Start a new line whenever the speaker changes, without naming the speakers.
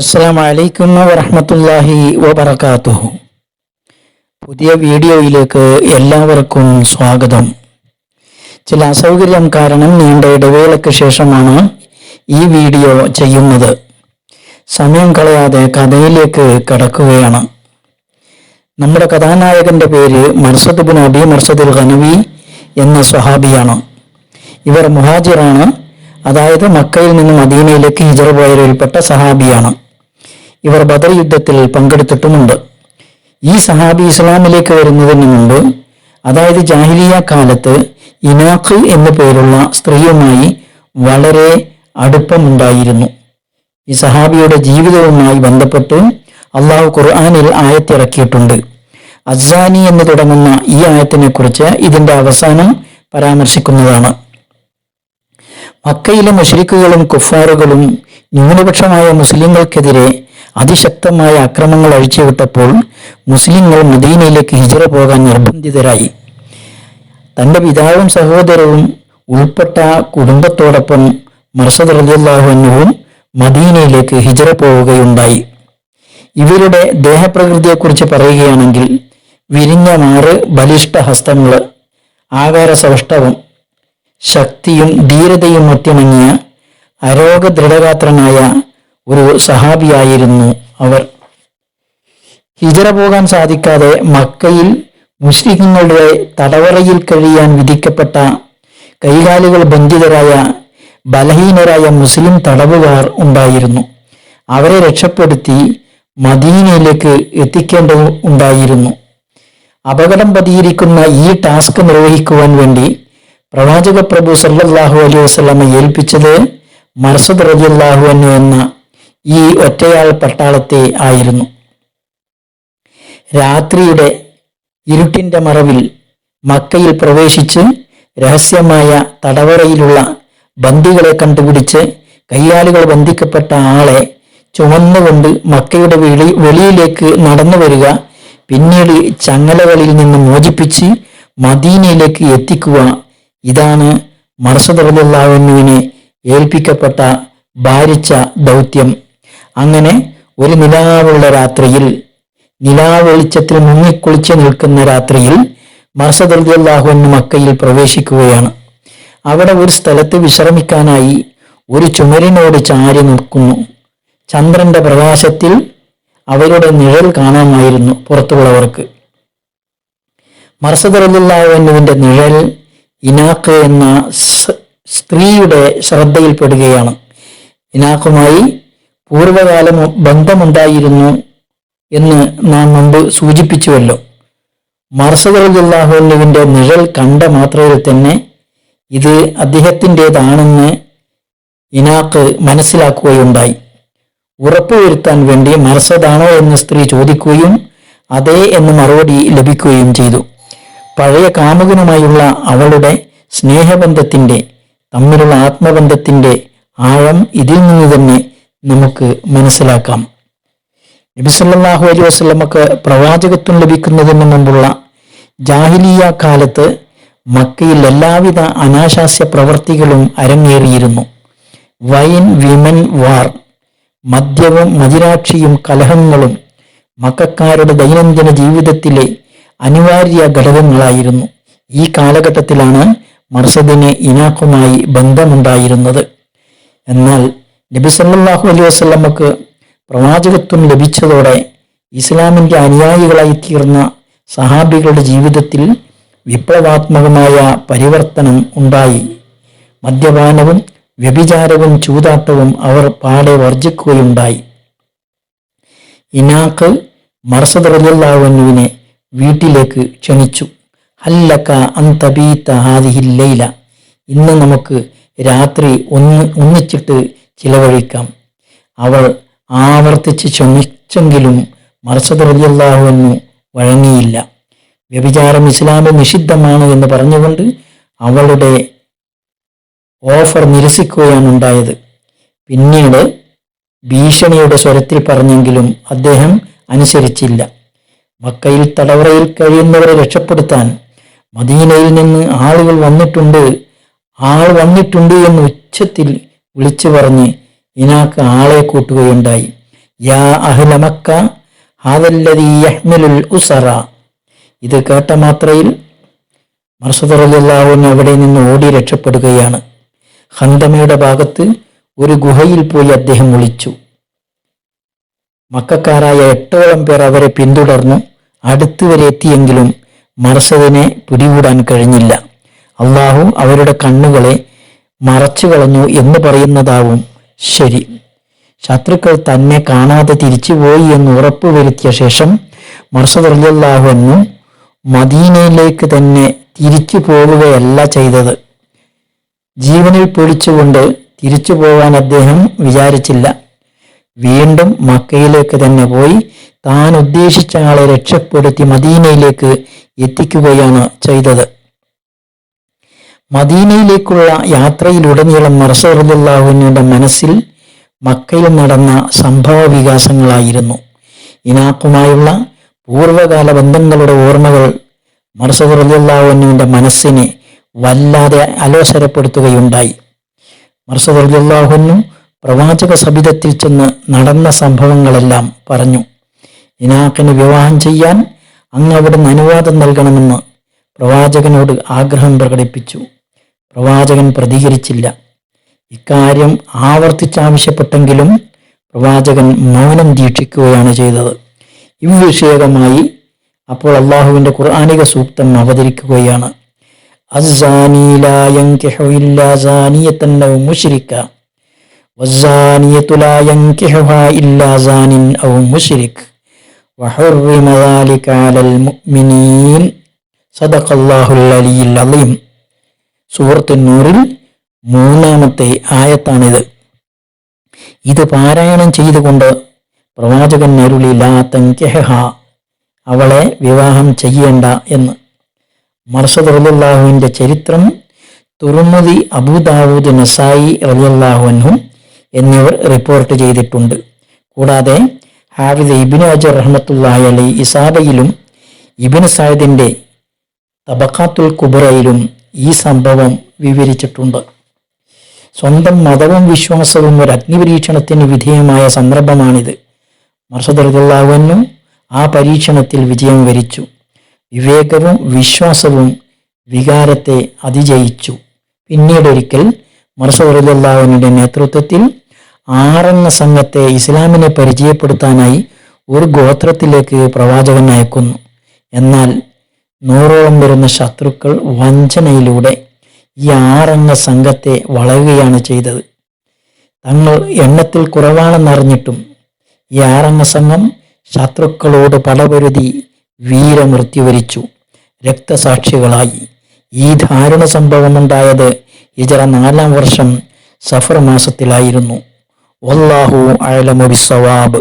അസ്സാം വലൈക്കും വറഹമത്തല്ലാഹി വബർക്കാത്തുഹു പുതിയ വീഡിയോയിലേക്ക് എല്ലാവർക്കും സ്വാഗതം. ചില അസൗകര്യം കാരണം നീണ്ട ഇടവേളയ്ക്ക് ശേഷമാണ് ഈ വീഡിയോ ചെയ്യുന്നത്. സമയം കളയാതെ കഥയിലേക്ക് കടക്കുകയാണ്. നമ്മുടെ കഥാനായകന്റെ പേര് മർസദ് ബിൻ അബി മർസദുൽ ഖനവി എന്ന സ്വഹാബിയാണ്. ഇവർ മുഹാജിറാണ്. അതായത് മക്കയിൽ നിന്ന് മദീനയിലേക്ക് ഹിജറ പോയവരിൽപ്പെട്ട സഹാബിയാണ് ഇവർ ബദർ യുദ്ധത്തിൽ പങ്കെടുത്തിട്ടുമുണ്ട്. ഈ സഹാബി ഇസ്ലാമിലേക്ക് വരുന്നതിന് മുമ്പ് അതായത് ജാഹിലിയ കാലത്ത് ഇനാഖ് എന്ന പേരുള്ള സ്ത്രീയുമായി വളരെ അടുപ്പമുണ്ടായിരുന്നു. ഈ സഹാബിയുടെ ജീവിതവുമായി ബന്ധപ്പെട്ട് അള്ളാഹു ഖുർആാനിൽ ആയത്തിറക്കിയിട്ടുണ്ട്. അസാനി എന്ന് തുടങ്ങുന്ന ഈ ആയത്തിനെ കുറിച്ച് ഇതിന്റെ അവസാനം പരാമർശിക്കുന്നതാണ്. മക്കയിലെ മുഷരിക്കുകളും കുഫാറുകളും ന്യൂനപക്ഷമായ മുസ്ലിങ്ങൾക്കെതിരെ അതിശക്തമായ അക്രമങ്ങൾ അഴിച്ചുവിട്ടപ്പോൾ മുസ്ലിങ്ങൾ മദീനയിലേക്ക് ഹിജറ പോകാൻ നിർബന്ധിതരായി. തന്റെ പിതാവും സഹോദരവും ഉൾപ്പെട്ട കുടുംബത്തോടൊപ്പം മർസദ് റലിയല്ലാഹുവിനും മദീനയിലേക്ക് ഹിജറ പോവുകയുണ്ടായി. ഇവരുടെ ദേഹപ്രകൃതിയെക്കുറിച്ച് പറയുകയാണെങ്കിൽ വിരിഞ്ഞ മാറ് ബലിഷ്ഠ ഹസ്തങ്ങൾ ആകാര സൗഷ്ഠവം ശക്തിയും ധീരതയും ഒത്തിണങ്ങിയ അരോഗ ദൃഢഗാത്രനായ ഒരു സഹാബിയായിരുന്നു അവർ. ഹിജറ പോകാൻ സാധിക്കാതെ മക്കയിൽ മുസ്ലിങ്ങളുടെ തടവറയിൽ കഴിയാൻ വിധിക്കപ്പെട്ട കൈകാലുകൾ ബന്ധിതരായ ബലഹീനരായ മുസ്ലിം തടവുകാർ ഉണ്ടായിരുന്നു. അവരെ രക്ഷപ്പെടുത്തി മദീനയിലേക്ക് എത്തിക്കേണ്ടത് ഉണ്ടായിരുന്നു. അപകടം പതിയിരിക്കുന്ന ഈ ടാസ്ക് നിർവഹിക്കുവാൻ വേണ്ടി പ്രവാചക പ്രഭു സല്ലാഹു അലൈഹി വസല്ലമ ഏൽപ്പിച്ചത് മർസദ് റളിയല്ലാഹു അൻഹു എന്ന ഈ ഒറ്റയാൾ പട്ടാളത്തെ ആയിരുന്നു. രാത്രിയുടെ ഇരുട്ടിന്റെ മറവിൽ മക്കയിൽ പ്രവേശിച്ച് രഹസ്യമായ തടവറയിലുള്ള ബന്ദികളെ കണ്ടുപിടിച്ച് കയ്യാലുകൾ ബന്ധിക്കപ്പെട്ട ആളെ ചുമന്നുകൊണ്ട് മക്കയുടെ വെളി വെളിയിലേക്ക് നടന്നു വരിക പിന്നീട് ചങ്ങലകളിൽ നിന്ന് മോചിപ്പിച്ച് മദീനയിലേക്ക് എത്തിക്കുക ഇതാണ് മർസദ് ഏൽപ്പിക്കപ്പെട്ട ഭാരിച്ച ദൗത്യം. അങ്ങനെ ഒരു നിലാവുള്ള രാത്രിയിൽ നിലാവെളിച്ചത്തിൽ മുങ്ങിക്കുളിച്ച് നിൽക്കുന്ന രാത്രിയിൽ മർസദ് എന്ന മക്കയിൽ പ്രവേശിക്കുകയാണ്. അവിടെ ഒരു സ്ഥലത്ത് വിശ്രമിക്കാനായി ഒരു ചുമരിനോട് ചാരി നിൽക്കുന്നു. ചന്ദ്രന്റെ പ്രകാശത്തിൽ അവരുടെ നിഴൽ കാണാമായിരുന്നു പുറത്തുള്ളവർക്ക്. മർസദ് റളിയല്ലാഹുവിന്റെ നിഴൽ ഇനാക്ക് എന്ന സ്ത്രീയുടെ ശ്രദ്ധയിൽപ്പെടുകയാണ്. ഇനാക്കുമായി പൂർവകാലം ബന്ധമുണ്ടായിരുന്നു എന്ന് നാം മുമ്പ് സൂചിപ്പിച്ചുവല്ലോ. മർസദുല്ലാഹുവിന്റെ നിഴൽ കണ്ട മാത്രയിൽ തന്നെ ഇത് അദ്ദേഹത്തിന്റെതാണെന്ന് ഇനാക്ക് മനസ്സിലാക്കുകയുണ്ടായി. ഉറപ്പുവരുത്താൻ വേണ്ടി മർസദാണോ എന്ന് സ്ത്രീ ചോദിക്കുകയും അതെ എന്ന് മറുപടി ലഭിക്കുകയും ചെയ്തു. പഴയ കാമുകനുമായുള്ള അവളുടെ സ്നേഹബന്ധത്തിന്റെ തമ്മിലുള്ള ആത്മബന്ധത്തിന്റെ ആഴം ഇതിൽ നിന്ന് തന്നെ നമുക്ക് മനസ്സിലാക്കാം. നബിസല്ലാഹു അലൈഹി വസ്ലമക്ക് പ്രവാചകത്വം ലഭിക്കുന്നതിന് മുമ്പുള്ള ജാഹിലിയ കാലത്ത് മക്കയിൽ എല്ലാവിധ അനാശാസ്യ പ്രവൃത്തികളും അരങ്ങേറിയിരുന്നു. വൈൻ വിമൻ വാർ മദ്യവും മതിരാക്ഷിയും കലഹങ്ങളും മക്കാരുടെ ദൈനംദിന ജീവിതത്തിലെ അനിവാര്യ ഘടകങ്ങളായിരുന്നു. ഈ കാലഘട്ടത്തിലാണ് മർസദിന് ഇനാക്കുമായി ബന്ധമുണ്ടായിരുന്നത്. എന്നാൽ നബി സല്ലാഹു അലൈഹി വസല്ലമക്ക് പ്രവാചകത്വം ലഭിച്ചതോടെ ഇസ്ലാമിന്റെ അനുയായികളായി തീർന്ന സഹാബികളുടെ ജീവിതത്തിൽ വിപ്ലവാത്മകമായ പരിവർത്തനം ഉണ്ടായി. മദ്യപാനവും വ്യഭിചാരവും ചൂതാട്ടവും അവർ പാടെ വർജിക്കുകയുണ്ടായി ഇനാക്ക് മർസദ് റലിയല്ലാവുവിനെ വീട്ടിലേക്ക് ക്ഷണിച്ചു. ഹല്ലക്ക അന്തബീത്ത ഹാദിഹില്ലയില ലൈല. ഇന്ന് നമുക്ക് രാത്രി ഒന്ന് ഒന്നിച്ചിട്ട് ചിലവഴിക്കാം. അവൾ ആവർത്തിച്ച് ക്ഷമിച്ചെങ്കിലും മർസദ് റലിയല്ലാഹുവിനു വഴങ്ങിയില്ല. വ്യഭിചാരം ഇസ്ലാമിൽ നിഷിദ്ധമാണ് എന്ന് പറഞ്ഞുകൊണ്ട് അവളുടെ ഓഫർ നിരസിക്കുകയാണ് ഉണ്ടായത്. പിന്നീട് ഭീഷണിയുടെ സ്വരത്തിൽ പറഞ്ഞെങ്കിലും അദ്ദേഹം അനുസരിച്ചില്ല. മക്കയിൽ തടവറയിൽ കഴിയുന്നവരെ രക്ഷപ്പെടുത്താൻ മദീനയിൽ നിന്ന് ആളുകൾ വന്നിട്ടുണ്ട്. ആൾ വന്നിട്ടുണ്ട് എന്ന് ഉച്ചത്തിൽ വിളിച്ചു പറഞ്ഞ് ഇനാക്ക് ആളെ കൂട്ടുകയുണ്ടായി. യാ അഹ്ല മക്ക ഹാദല്ലദീ യഹ്മിലുൽ ഉസറ. ഇത് കേട്ട മാത്രയിൽ മർസദറുല്ലാഹുവിന് അവിടെ നിന്ന് ഓടി രക്ഷപ്പെടുകയാണ്. ഹന്തമയുടെ ഭാഗത്ത് ഒരു ഗുഹയിൽ പോയി അദ്ദേഹം ഒളിച്ചു മക്കാരായ എട്ടോളം പേർ അവരെ പിന്തുടർന്നു. അടുത്തുവരെ എത്തിയെങ്കിലും മർസദിനെ പിടികൂടാൻ കഴിഞ്ഞില്ല. അള്ളാഹു അവരുടെ കണ്ണുകളെ മറച്ചു കളഞ്ഞു എന്ന് പറയുന്നതാവും ശരി. ശത്രുക്കൾ തന്നെ കാണാതെ തിരിച്ചുപോയി എന്ന് ഉറപ്പ് ഉറപ്പുവരുത്തിയ ശേഷം മർസദ് അലിയല്ലാഹു എന്നും മദീനയിലേക്ക് തന്നെ തിരിച്ചു പോവുകയല്ല ചെയ്തത്. ജീവനിൽ പൊളിച്ചുകൊണ്ട് തിരിച്ചു പോകാൻ അദ്ദേഹം വിചാരിച്ചില്ല. വീണ്ടും മക്കയിലേക്ക് തന്നെ പോയി താൻ ഉദ്ദേശിച്ച ആളെ രക്ഷപ്പെടുത്തി മദീനയിലേക്ക് എത്തിക്കുകയാണ് ചെയ്തത്. മദീനയിലേക്കുള്ള യാത്രയിലുടനീളം മർസറുല്ലാഹുവിന്റെ മനസ്സിൽ മക്കയിൽ നടന്ന സംഭവ വികാസങ്ങളായിരുന്നു. ഇനാക്കുമായുള്ള പൂർവകാല ബന്ധങ്ങളുടെ ഓർമ്മകൾ മർസദുല്ലാഹുവിന്റെ മനസ്സിനെ വല്ലാതെ അലോസരപ്പെടുത്തുകയുണ്ടായി. മർസദുല്ലാഹുനും പ്രവാചക സബിതത്തിൽ ചെന്ന് നടന്ന സംഭവങ്ങളെല്ലാം പറഞ്ഞു. ഇനാക്കിന് വിവാഹം ചെയ്യാൻ അങ്ങ് അവിടുന്ന് അനുവാദം നൽകണമെന്ന് പ്രവാചകനോട് ആഗ്രഹം പ്രകടിപ്പിച്ചു. പ്രവാചകൻ പ്രതികരിച്ചില്ല. ഇക്കാര്യം ആവർത്തിച്ചാവശ്യപ്പെട്ടെങ്കിലും പ്രവാചകൻ മൗനം ദീക്ഷിക്കുകയാണ് ചെയ്തത്. ഇവിഷയകമായി അപ്പോൾ അള്ളാഹുവിന്റെ ഖുർആാനിക സൂക്തം അവതരിക്കുകയാണ്. അള്ളാഹുൽ അലീം. സൂറത്ത് നൂറിൽ മൂന്നാമത്തെ ആയത്താണിത്. ഇത് പാരായണം ചെയ്തുകൊണ്ട് പ്രവാചകൻ അരുളി ലാ തങ്കഹ അവളെ വിവാഹം ചെയ്യേണ്ട എന്ന്. മർസദ് റലിള്ളാഹുവിന്റെ ചരിത്രം തുറുമതി അബൂദാവൂദ് നസായി റലിയല്ലാഹുവിനും എന്നിവർ റിപ്പോർട്ട് ചെയ്തിട്ടുണ്ട്. കൂടാതെ ഹാഫിദ് ഇബിൻ അജർ റഹ്മത്തുല്ലാഹി അലി ഇസാബയിലും ഇബിൻ സായിദിന്റെ തബക്കാത്തുൽ കുബറയിലും ഈ സംഭവം വിവരിച്ചിട്ടുണ്ട്. സ്വന്തം മതവും വിശ്വാസവും ഒരു അഗ്നിപരീക്ഷണത്തിന് വിധേയമായ സന്ദർഭമാണിത്. മർഷദർദുള്ളാവനും ആ പരീക്ഷണത്തിൽ വിജയം വരിച്ചു. വിവേകവും വിശ്വാസവും വികാരത്തെ അതിജയിച്ചു. പിന്നീടൊരിക്കൽ മർസദർദുല്ലാവനുടെ നേതൃത്വത്തിൽ ആറെന്ന സംഘത്തെ ഇസ്ലാമിനെ പരിചയപ്പെടുത്താനായി ഒരു ഗോത്രത്തിലേക്ക് പ്രവാചകൻ അയക്കുന്നു. എന്നാൽ നൂറോളം വരുന്ന ശത്രുക്കൾ വഞ്ചനയിലൂടെ ഈ ആറംഗ സംഘത്തെ വളയുകയാണ് ചെയ്തത്. തങ്ങൾ എണ്ണത്തിൽ കുറവാണെന്നറിഞ്ഞിട്ടും ഈ ആറംഗ സംഘം ശത്രുക്കളോട് പടപൊരുതി വീരമൃത്യു വരിച്ചു രക്തസാക്ഷികളായി. ഈ ദാരുണ സംഭവമുണ്ടായത് ഇജറ നാലാം വർഷം സഫർ മാസത്തിലായിരുന്നു. വല്ലാഹു അഴലമുബിസവാബ്